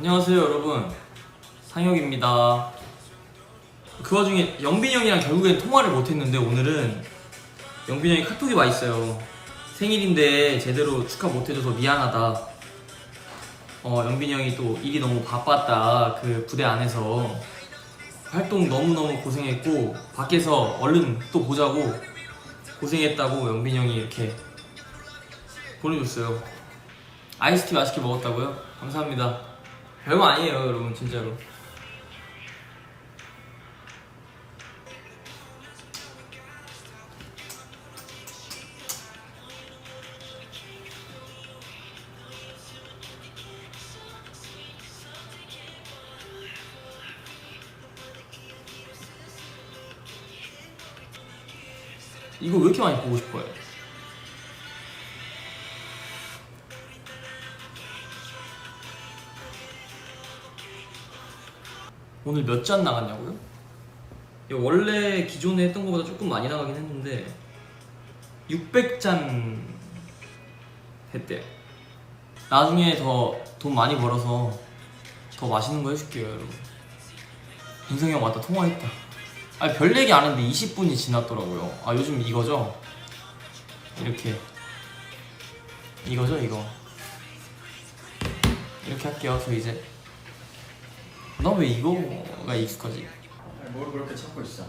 안녕하세요 여러분. 상혁입니다. 그 와중에 영빈이 형이랑 결국엔 통화를 못했는데 오늘은 영빈이 형이 카톡이 와 있어요. 생일인데 제대로 축하 못해줘서 미안하다. 어 영빈이 형이 또 일이 너무 바빴다 그 부대 안에서. 활동 너무너무 고생했고 밖에서 얼른 또 보자고 고생했다고 영빈이 형이 이렇게 보내줬어요. 아이스티 맛있게 먹었다고요? 감사합니다 별거 아니에요 여러분 진짜로 이거 왜 이렇게 많이 보고 싶어요? 오늘 몇 잔 나갔냐고요? 원래 기존에 했던 것보다 조금 많이 나가긴 했는데 600잔 했대요. 나중에 더 돈 많이 벌어서 더 맛있는 거 해줄게요 여러분. 인성이 형 왔다 통화했다. 아니 별 얘기 안 했는데 20분이 지났더라고요. 아 요즘 이거죠? 이렇게. 이거죠 이거? 이렇게 할게요 저 이제 나 왜 이거가 익숙하지? 뭘 그렇게 찾고 있어?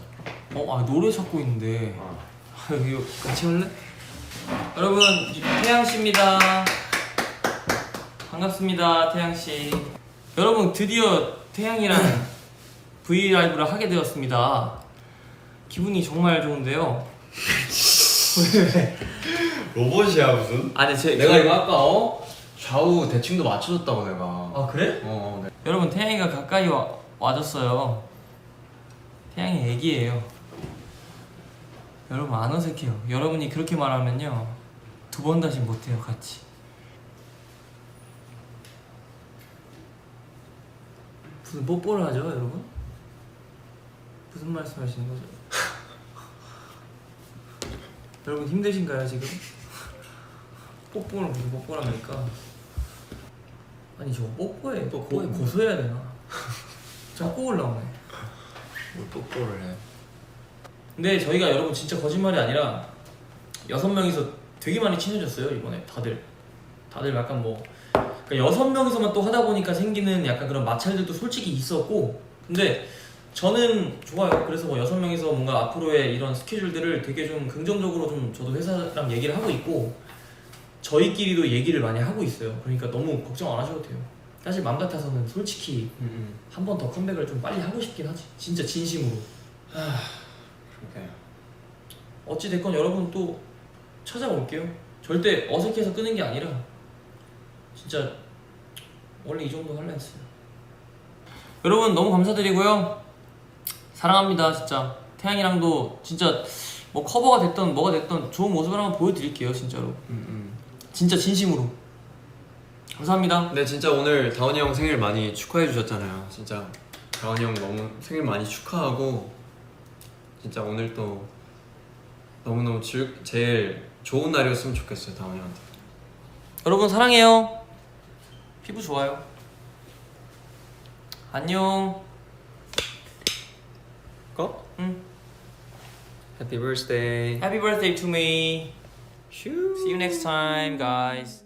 어? 아 노래 찾고 있는데 어. 아, 이거 같이 할래? 여러분 태양 씨입니다 반갑습니다 태양 씨 여러분 드디어 태양이랑 브이라이브를 하게 되었습니다 기분이 정말 좋은데요 왜? 로봇이야 무슨? 아 근데 제, 내가 그- 이거 아까 어? 좌우 대칭도 맞춰줬다고 내가. 아 그래? 어, 네. 여러분 태양이가 가까이 와, 와줬어요 태양이 애기예요 여러분 안 어색해요 여러분이 그렇게 말하면요 두 번 다시 못해요 같이 무슨 뽀뽀를 하죠 여러분? 무슨 말씀 하시는 거죠? 여러분 힘드신가요 지금? 뽀뽀는 무슨 뽀뽀랍니까? 아니 저거 뽀뽀해. 뽀뽀해. 고소해야 되나? 자꾸 올라오네. 뭘 뽀뽀를 해? 근데 저희가 여러분 진짜 거짓말이 아니라 여섯 명이서 되게 많이 친해졌어요 이번에. 다들. 다들 약간 뭐 그러니까 여섯 명이서만 또 하다 보니까 생기는 약간 그런 마찰들도 솔직히 있었고 근데 저는 좋아요. 그래서 뭐 여섯 명이서 뭔가 앞으로의 이런 스케줄들을 되게 좀 긍정적으로 좀 저도 회사랑 얘기를 하고 있고 저희끼리도 얘기를 많이 하고 있어요 그러니까 너무 걱정 안 하셔도 돼요 사실 맘 같아서는 솔직히 응, 한번 더 컴백을 좀 빨리 하고 싶긴 하지 진짜 진심으로 그렇게. 어찌 됐건 여러분 또 찾아올게요. 절대 어색해서 끄는 게 아니라 진짜 원래 이 정도 할라 했어요. 여러분 너무 감사드리고요. 사랑합니다 진짜. 태양이랑도 진짜 뭐 커버가 됐던 뭐가 됐던 좋은 모습을 한번 보여드릴게요 진짜로. 응, 응. 진짜 진심으로. 감사합니다. 근데 진짜 오늘 다원이 형 생일 많이 축하해 주셨잖아요. 진짜 다원이 형 너무 생일 많이 축하하고 진짜 오늘 또 너무너무 즐, 제일 좋은 날이었으면 좋겠어요 다원이 형한테. 여러분 사랑해요. 피부 좋아요. 안녕. 고? 응. Happy birthday. Happy birthday to me. 슈. See you next time, guys.